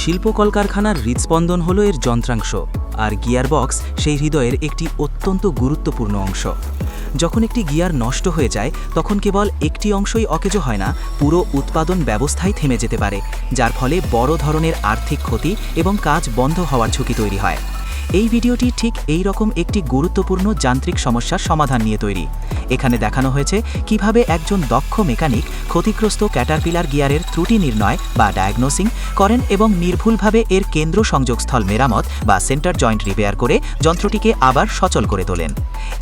শিল্প কলকারখানার হৃদস্পন্দন হল এর যন্ত্রাংশ, আর গিয়ার বক্স সেই হৃদয়ের একটি অত্যন্ত গুরুত্বপূর্ণ অংশ। যখন একটি গিয়ার নষ্ট হয়ে যায়, তখন কেবল একটি অংশই অকেজ হয় না, পুরো উৎপাদন ব্যবস্থাই থেমে যেতে পারে, যার ফলে বড় ধরনের আর্থিক ক্ষতি এবং কাজ বন্ধ হওয়ার ঝুঁকি তৈরি হয়। এই ভিডিওটি ঠিক এই রকম একটি গুরুত্বপূর্ণ যান্ত্রিক সমস্যার সমাধান নিয়ে তৈরি। এখানে দেখানো হয়েছে কীভাবে একজন দক্ষ মেকানিক ক্ষতিগ্রস্ত ক্যাটারপিলার গিয়ারের ত্রুটি নির্ণয় বা ডায়াগনোসিং করেন এবং নির্ভুলভাবে এর কেন্দ্র সংযোগস্থল মেরামত বা সেন্টার জয়েন্ট রিপেয়ার করে যন্ত্রটিকে আবার সচল করে তোলেন।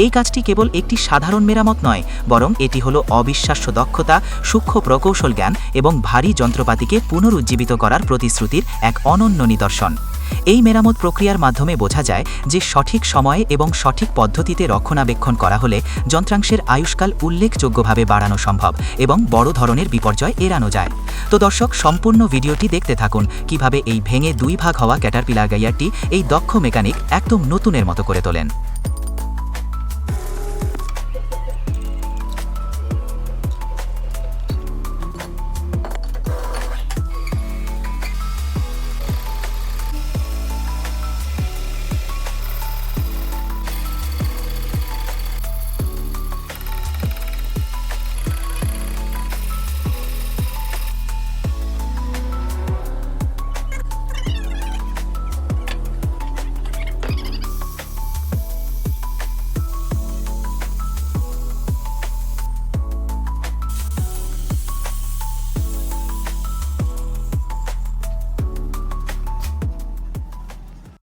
এই কাজটি কেবল একটি সাধারণ মেরামত নয়, বরং এটি হলো অবিশ্বাস্য দক্ষতা, সূক্ষ্ম প্রকৌশল জ্ঞান এবং ভারী যন্ত্রপাতিকে পুনরুজ্জীবিত করার প্রতিশ্রুতির এক অনন্য নিদর্শন। এই মেরামত প্রক্রিয়ার মাধ্যমে বোঝা যায় যে সঠিক সময়ে এবং সঠিক পদ্ধতিতে রক্ষণাবেক্ষণ করা হলে যন্ত্রাংশের আয়ুষ্কাল উল্লেখযোগ্যভাবে বাড়ানো সম্ভব এবং বড় ধরনের বিপর্যয় এড়ানো যায়। তো দর্শক, সম্পূর্ণ ভিডিওটি দেখতে থাকুন, কীভাবে এই ভেঙে দুই ভাগ হওয়া ক্যাটারপিলার গাইয়ারটি এই দক্ষ মেকানিক একদম নতুনের মতো করে তোলেন।